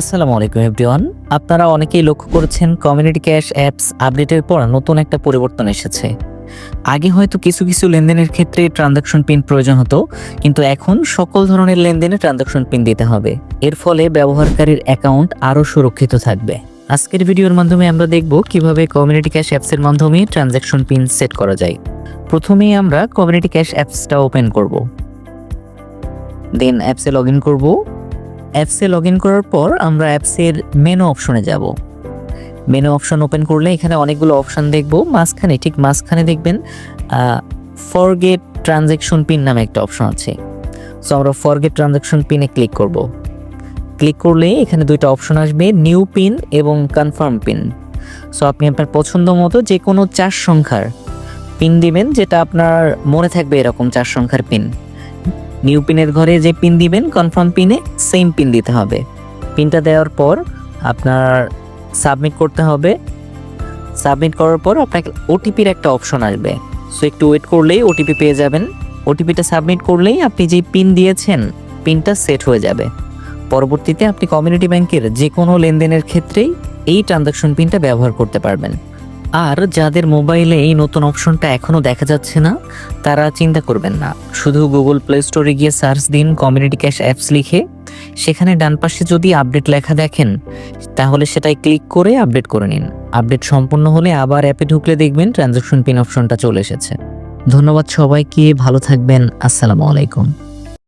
আসসালামু আলাইকুম এভরিওয়ান। আপনারা অনেকেই লক্ষ্য করেছেন কমিউনিটি ক্যাশ অ্যাপস আপডেটের পর নতুন একটা পরিবর্তন এসেছে। আগে হয়তো কিছু কিছু লেনদেনের ক্ষেত্রে ট্রানজাকশন পিন প্রয়োজন হতো, কিন্তু এখন সকল ধরনের লেনদেনে ট্রানজাকশন পিন দিতে হবে। এর ফলে ব্যবহারকারীর অ্যাকাউন্ট আরও সুরক্ষিত থাকবে। আজকের ভিডিওর মাধ্যমে আমরা দেখব কীভাবে কমিউনিটি ক্যাশ অ্যাপসের মাধ্যমে ট্রানজাকশন পিন সেট করা যায়। প্রথমেই আমরা কমিউনিটি ক্যাশ অ্যাপসটা ওপেন করব। দেন অ্যাপসে লগ ইন করব। অ্যাপসে লগ ইন করার পর আমরা অ্যাপসের মেনু অপশনে যাব। মেনু অপশন ওপেন করলে এখানে অনেকগুলো অপশন দেখব। মাঝখানে, ঠিক মাঝখানে দেখবেন ফরগেট ট্রানজ্যাকশন পিন নামে একটা অপশন আছে। সো আমরা ফরগেট ট্রানজ্যাকশন পিনে ক্লিক করব। ক্লিক করলে এখানে দুইটা অপশন আসবে নিউ পিন এবং কনফার্ম পিন সো আপনি আপনার পছন্দ মতো যে কোনো চার সংখ্যার পিন দিবেন, যেটা আপনার মনে থাকবে এরকম চার সংখ্যার পিন নিউ পিনের ঘরে যে পিন দিবেন কনফার্ম পিনে সেম পিন দিতে হবে। পিনটা দেওয়ার পর আপনার সাবমিট করতে হবে। সাবমিট করার পর আপনাকে ওটিপির একটা অপশন আসবে। সো একটু ওয়েট করলেই ওটিপি পেয়ে যাবেন। ওটিপিটা সাবমিট করলেই আপনি যে পিন দিয়েছেন পিনটা সেট হয়ে যাবে। পরবর্তীতে আপনি কমিউনিটি ব্যাংকের যে কোনো লেনদেনের ক্ষেত্রেই এই ট্রানজাকশন পিনটা ব্যবহার করতে পারবেন। আর যাদের মোবাইলে এই নতুন অপশনটা এখনও দেখা যাচ্ছে না, তারা চিন্তা করবেন না। শুধু গুগল প্লে স্টোরে গিয়ে সার্চ দিন কমিউনিটি ক্যাশ অ্যাপস লিখে। সেখানে ডান পাশে যদি আপডেট লেখা দেখেন, তাহলে সেটাই ক্লিক করে আপডেট করে নিন। আপডেট সম্পূর্ণ হলে আবার অ্যাপে ঢুকলে দেখবেন ট্রানজ্যাকশন পিন অপশনটা চলে এসেছে। ধন্যবাদ সবাইকে, ভালো থাকবেন, আসসালামু আলাইকুম।